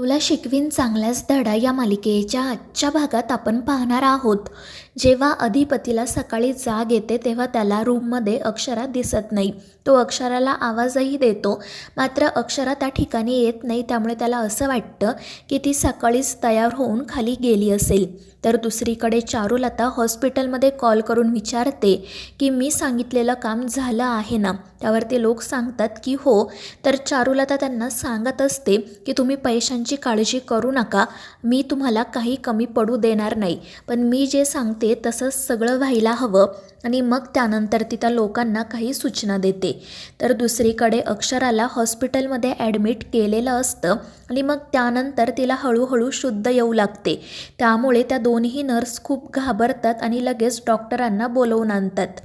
तुला शिकवीन चांगल्याच धडा या मालिकेच्या आजच्या भागात आपण पाहणार आहोत. जेव्हा अधिपतीला सकाळी जाग येते तेव्हा त्याला रूममध्ये अक्षरा दिसत नाही. तो अक्षराला आवाजही देतो. मात्र अक्षरा त्या ठिकाणी येत नाही त्यामुळे त्याला असं वाटतं की ती सकाळीच तयार होऊन खाली गेली असेल. तर दुसरीकडे चारुलता हॉस्पिटलमध्ये कॉल करून विचारते की मी सांगितलेलं काम झालं आहे ना? त्यावर ते लोक सांगतात की हो. तर चारुलता त्यांना सांगत असते की तुम्ही पैशांची काळजी करू नका. मी तुम्हाला काही कमी पडू देणार नाही. पण मी जे सांगते तसंच सगळं व्हायला हवं आणि मग त्यानंतर तिथं लोकांना काही सूचना देते. तर दुसरीकडे अक्षराला हॉस्पिटलमध्ये ॲडमिट केलेलं असतं आणि मग त्यानंतर तिला हळूहळू शुद्ध येऊ लागते. त्यामुळे त्या दोन्ही नर्स खूप घाबरतात आणि लगेच डॉक्टरांना बोलवून आणतात.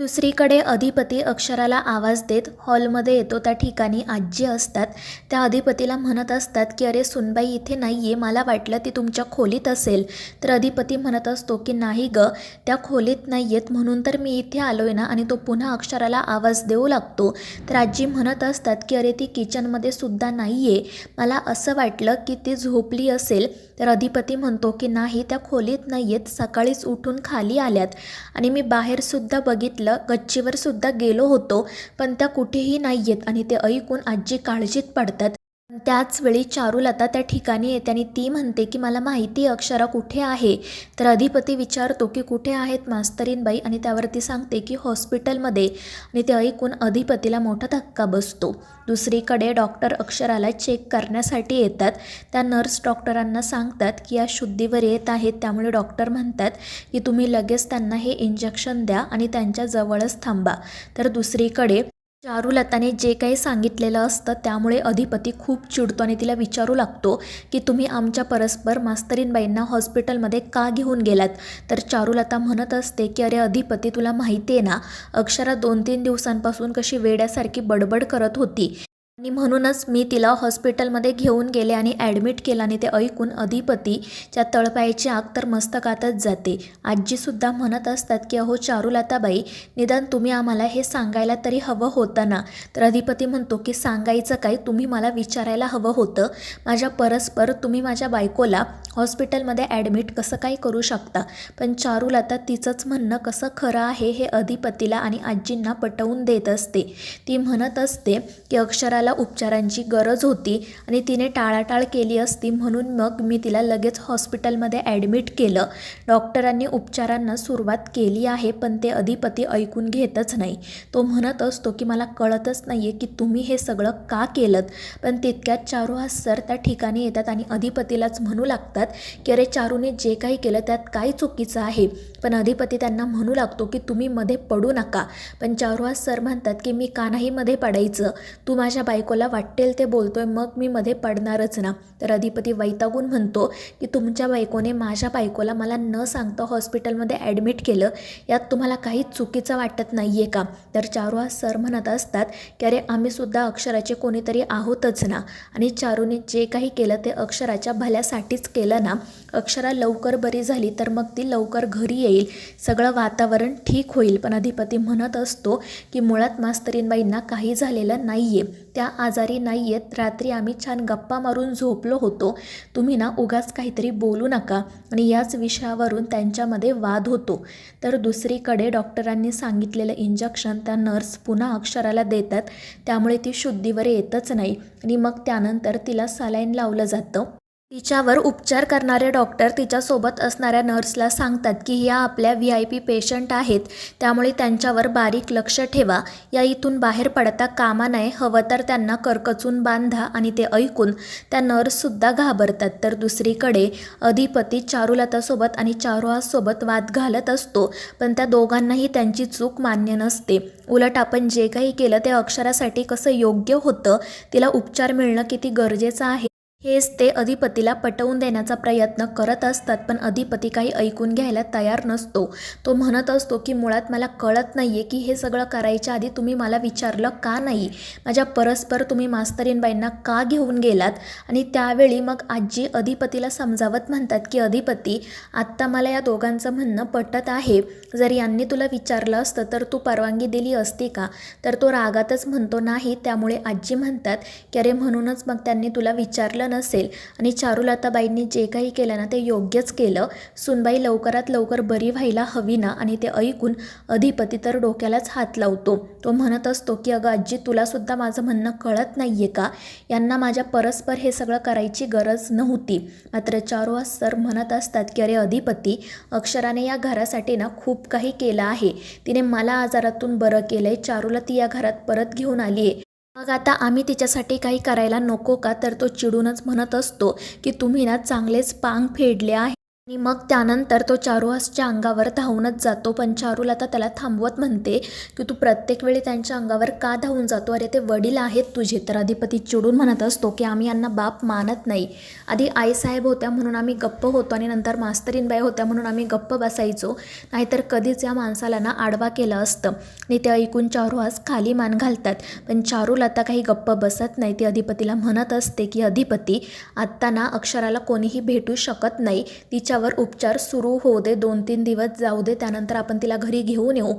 दुसरीकडे अधिपती अक्षराला आवाज देत हॉलमध्ये येतो. त्या ठिकाणी आजी असतात. त्या अधिपतीला म्हणत असतात की अरे सुनबाई इथे नाही आहे मला वाटलं ती तुमच्या खोलीत असेल. तर अधिपती म्हणत असतो की नाही ग त्या खोलीत नाही आहेत म्हणून तर मी इथे आलो आहे ना आणि तो पुन्हा अक्षराला आवाज देऊ लागतो. तर आजी म्हणत असतात की अरे ती किचनमध्ये सुद्धा नाही आहे मला असं वाटलं की ती झोपली असेल. तर अधिपती म्हणतो की नाही त्या खोलीत नाही आहेत सकाळीच उठून खाली आल्यात आणि मी बाहेरसुद्धा बघितलं गच्चीवर सुद्धा गेलो होतो पण त्या कुठेही नाही आहेत आणि ते ऐकून आजी काळजीत पडतात. त्याचवेळी चारुलता त्या ठिकाणी येते आणि ती म्हणते की मला माहिती अक्षरा कुठे आहे? तर अधिपती विचारतो की कुठे आहेत मास्तरीनबाई? आणि त्यावरती सांगते की हॉस्पिटलमध्ये. आणि ते ऐकून अधिपतीला मोठा धक्का बसतो. दुसरीकडे डॉक्टर अक्षराला चेक करण्यासाठी येतात. त्या नर्स डॉक्टरांना सांगतात की या शुद्धीवर येत आहेत. त्यामुळे डॉक्टर म्हणतात की तुम्ही लगेच त्यांना हे इंजेक्शन द्या आणि त्यांच्या जवळच थांबा. तर दुसरीकडे चारुलताने जे काही सांगितलेलं असतं त्यामुळे अधिपती खूप चिडतो आणि तिला विचारू लागतो की तुम्ही आमच्या परस्पर मास्तरीनबाईंना हॉस्पिटलमध्ये का घेऊन गेलात? तर चारुलता म्हणत असते की अरे अधिपती तुला माहिती आहे ना अक्षरा दोन तीन दिवसांपासून कशी वेड्यासारखी बडबड करत होती. आणि म्हणूनच मी तिला हॉस्पिटलमध्ये घेऊन गेले आणि ॲडमिट केलं आणि ते ऐकून अधिपतीच्या तळपायाची आग तर मस्तकातच जाते. आजीसुद्धा म्हणत असतात की अहो चारुलताबाई निदान तुम्ही आम्हाला हे सांगायला तरी हवं होतं ना? तर अधिपती म्हणतो की सांगायचं काय? तुम्ही मला विचारायला हवं होतं. माझ्या परस्पर तुम्ही माझ्या बायकोला हॉस्पिटलमध्ये ॲडमिट कसं काय करू शकता? पण चारुलता तिचंच म्हणणं कसं खरं आहे हे अधिपतीला आणि आजींना पटवून देत असते. ती म्हणत असते की अक्षराला उपचारांची गरज होती आणि तिने टाळाटाळ केली असती म्हणून मग मी तिला लगेच हॉस्पिटलमध्ये ॲडमिट केलं. डॉक्टरांनी उपचारांना सुरुवात केली आहे पण ते अधिपती ऐकून घेतच नाही. तो म्हणत असतो की मला कळतच नाही आहे की तुम्ही हे सगळं का केलं पण तितक्यात चारू हा सर त्या ठिकाणी येतात आणि अधिपतीलाच म्हणू लागतात. की अरे चारूने जे काही केलं त्यात काय चुकीचं आहे. पण अधिपती त्यांना म्हणू लागतो की तुम्ही मध्ये पडू नका. पण चारू सर म्हणतात की मी का नाही मध्ये पडायचं? तू माझ्या बायकोला वाटेल ते बोलतोय मग मी मध्ये पडणारच ना तर अधिपती वैतागून म्हणतो की तुमच्या बायकोने माझ्या बायकोला मला न सांगता हॉस्पिटलमध्ये ॲडमिट केलं. यात तुम्हाला काही चुकीचं वाटत नाही आहे का तर चारू सर म्हणत असतात की अरे आम्हीसुद्धा अक्षराचे कोणीतरी आहोतच ना. आणि चारूने जे काही केलं ते अक्षराच्या भल्यासाठीच केलं ना अक्षरा लवकर बरी झाली तर मग ती लवकर घरी येईल. सगळं वातावरण ठीक होईल. पण अधिपती म्हणत असतो की मुळात मास्तरीनबाईंना काही झालेलं नाही आहे त्या आजारी नाही आहेत रात्री आम्ही छान गप्पा मारून झोपलो होतो. तुम्ही ना उगाच काहीतरी बोलू नका. आणि याच विषयावरून त्यांच्यामध्ये वाद होतो. तर दुसरीकडे डॉक्टरांनी सांगितलेलं इंजेक्शन त्या नर्स पुन्हा अक्षराला देतात. त्यामुळे ती शुद्धीवर येतच नाही. आणि मग त्यानंतर तिला सलाईन लावलं जातं. तिच्यावर उपचार करणारे डॉक्टर तिच्यासोबत असणाऱ्या नर्सला सांगतात की ह्या आपल्या व्ही आय पी पेशंट आहेत त्यामुळे त्यांच्यावर बारीक लक्ष ठेवा. या इथून बाहेर पडता कामा नये हवं तर त्यांना करकचून बांधा आणि ते ऐकून त्या नर्ससुद्धा घाबरतात. तर दुसरीकडे अधिपती चारुलतासोबत आणि चारुहासोबत वाद घालत असतो पण त्या दोघांनाही त्यांची चूक मान्य नसते. उलट आपण जे काही केलं ते अक्षरासाठी कसं योग्य होतं? तिला उपचार मिळणं किती गरजेचं आहे? हेच ते अधिपतीला पटवून देण्याचा प्रयत्न करत असतात पण अधिपती काही ऐकून घ्यायला तयार नसतो. तो म्हणत असतो की मुळात मला कळत नाही आहे की हे सगळं करायच्या आधी तुम्ही मला विचारलं का नाही? माझ्या परस्पर तुम्ही मास्तरीनबाईंना का घेऊन गेलात? आणि त्यावेळी मग आजी अधिपतीला समजावत म्हणतात की अधिपती आत्ता मला या दोघांचं म्हणणं पटत आहे. जर यांनी तुला विचारलं असतं तर तू परवानगी दिली असती का? तर तो रागातच म्हणतो नाही. त्यामुळे आजी म्हणतात की अरे म्हणूनच मग त्यांनी तुला विचारलं नसेल. आणि चारुलताबाईंनी जे काही केलं ना ते योग्यच केलं. सुनबाई लवकरात लवकर बरी व्हायला हवी ना आणि ते ऐकून अधिपती तर डोक्यालाच हात लावतो. तो म्हणत असतो की अगं आजी तुलासुद्धा माझं म्हणणं कळत नाही आहे का? यांना माझ्या परस्पर हे सगळं करायची गरज नव्हती. मात्र चारू सर म्हणत असतात की अरे अधिपती अक्षराने या घरासाठी ना खूप काही केलं आहे. तिने मला आजारातून बरं केलं आहे चारूला ती या घरात परत घेऊन आली आहे मग आता आम्ही तिच्यासाठी काही करायला नको का? तर तो चिडूनच म्हणत असतो की तुम्ही ना चांगलेच पांग फेडले आहे आणि मग त्यानंतर तो चारुहासच्या अंगावर धावूनच जातो. पण चारुल आता त्याला थांबवत म्हणते की तू प्रत्येक वेळी त्यांच्या अंगावर का धावून जातो? अरे ते वडील आहेत तुझे. तर अधिपती चिडून म्हणत असतो की आम्ही यांना बाप मानत नाही. आधी आईसाहेब होत्या म्हणून आम्ही गप्प होतो आणि नंतर मास्तरीनबाई होत्या म्हणून आम्ही गप्प बसायचो. नाहीतर कधीच या माणसाला ना आडवा केलं असतं. आणि ते ऐकून चारुहास खाली मान घालतात. पण चारुल आता काही गप्प बसत नाही. ती अधिपतीला म्हणत असते की अधिपती आत्ता ना अक्षराला कोणीही भेटू शकत नाही. तिच्या तिच्यावर उपचार सुरू होऊ दे दोन तीन दिवस जाऊ दे त्यानंतर आपण तिला घरी घेऊन येऊ.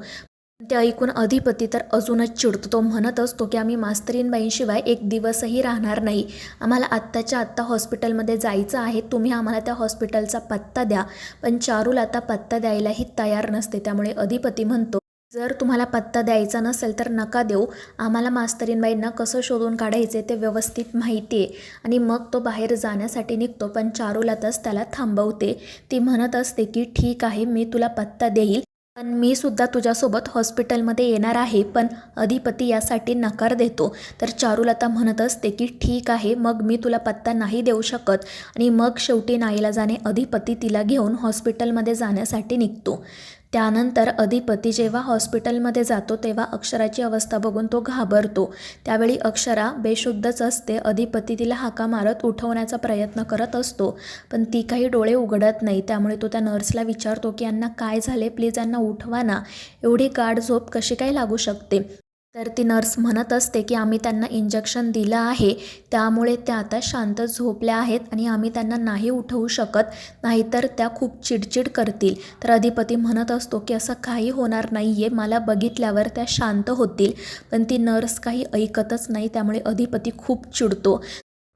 ते ऐकून अधिपती तर अजूनच चिडतो. तो म्हणत असतो की आम्ही मास्तरीनबाईंशिवाय एक दिवसही राहणार नाही. आम्हाला आत्ताच्या आत्ता हॉस्पिटलमध्ये जायचं आहे. तुम्ही आम्हाला त्या हॉस्पिटलचा पत्ता द्या. पण चारूल आता पत्ता द्यायलाही तयार नसते. त्यामुळे अधिपती म्हणतो जर तुम्हाला पत्ता द्यायचा नसेल तर नका देऊ. आम्हाला मास्तरीनबाईंना कसं शोधून काढायचे ते व्यवस्थित माहिती आहे. आणि मग तो बाहेर जाण्यासाठी निघतो पण चारुलातच त्याला थांबवते. ती म्हणत असते की ठीक आहे मी तुला पत्ता देईल. पण मी सुद्धा तुझ्यासोबत हॉस्पिटलमध्ये येणार आहे. पण अधिपती यासाठी नकार देतो. तर चारुलता म्हणत असते की ठीक आहे मग मी तुला पत्ता नाही देऊ शकत. आणि मग शेवटी नाईला जाणे अधिपती तिला घेऊन हॉस्पिटलमध्ये जाण्यासाठी निघतो. त्यानंतर अधिपती जेव्हा हॉस्पिटलमध्ये जातो तेव्हा अक्षराची अवस्था बघून तो घाबरतो. त्यावेळी अक्षरा बेशुद्धच असते अधिपती तिला हाका मारत उठवण्याचा प्रयत्न करत असतो. पण ती काही डोळे उघडत नाही त्यामुळे तो त्या नर्सला विचारतो की यांना काय झाले? प्लीज यांना उठवा ना. एवढी गाढ झोप कशी काय लागू शकते? तर ती नर्स म्हणत असते की आम्ही त्यांना इंजेक्शन दिलं आहे त्यामुळे त्या आता शांत झोपल्या आहेत आणि आम्ही त्यांना नाही उठवू शकत नाहीतर त्या खूप चिडचिड करतील. तर अधिपती म्हणत असतो की असं काही होणार नाही आहे मला बघितल्यावर त्या शांत होतील. पण ती नर्स काही ऐकतच नाही त्यामुळे अधिपती खूप चिडतो.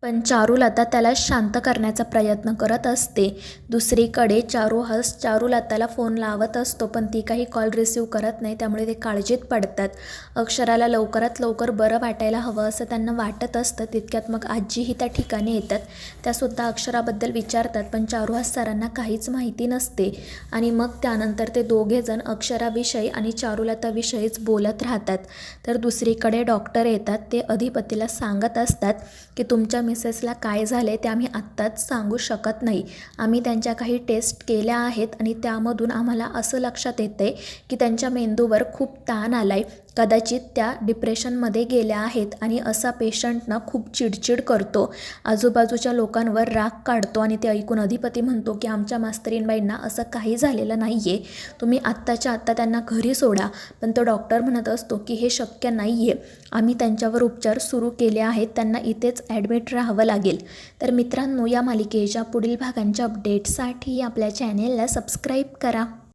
पण चारुलता त्याला शांत करण्याचा प्रयत्न करत असते. दुसरीकडे चारू हस चारुलताला फोन लावत असतो पण ती काही कॉल रिसीव करत नाही त्यामुळे ते काळजीत पडतात. अक्षराला लवकरात लवकर बरं वाटायला हवं असं त्यांना वाटत असतं. तितक्यात मग आजीही त्या ठिकाणी येतात. त्यासुद्धा अक्षराबद्दल विचारतात पण चारुहास सरांना काहीच माहिती नसते. आणि मग त्यानंतर ते दोघेजण अक्षराविषयी आणि चारुलताविषयीच बोलत राहतात. तर दुसरीकडे डॉक्टर येतात. ते अधिपतीला सांगत असतात की तुमच्या मिसेसला काय झाले ते आम्ही आत्ताच सांगू शकत नाही. आम्ही त्यांच्या काही टेस्ट केल्या आहेत आणि त्यामधून आम्हाला असं लक्षात येतं आहे की त्यांच्या मेंदूवर खूप ताण आला आहे कदाचित त्या डिप्रेशनमध्ये गेल्या आहेत आणि असा पेशंटनं खूप चिडचिड करतो. आजूबाजूच्या लोकांवर राग काढतो आणि ते ऐकून अधिपती म्हणतो की आमच्या मास्तरींबाईंना असं काही झालेलं नाही आहे तुम्ही आत्ताच्या आत्ता त्यांना घरी सोडा. पण तो डॉक्टर म्हणत असतो की हे शक्य नाही आहे आम्ही त्यांच्यावर उपचार सुरू केले आहेत. त्यांना इथेच ॲडमिट राहावं लागेल. तर मित्रांनो या मालिकेच्या पुढील भागांच्या अपडेटसाठी आपल्या चॅनेलला सबस्क्राईब करा.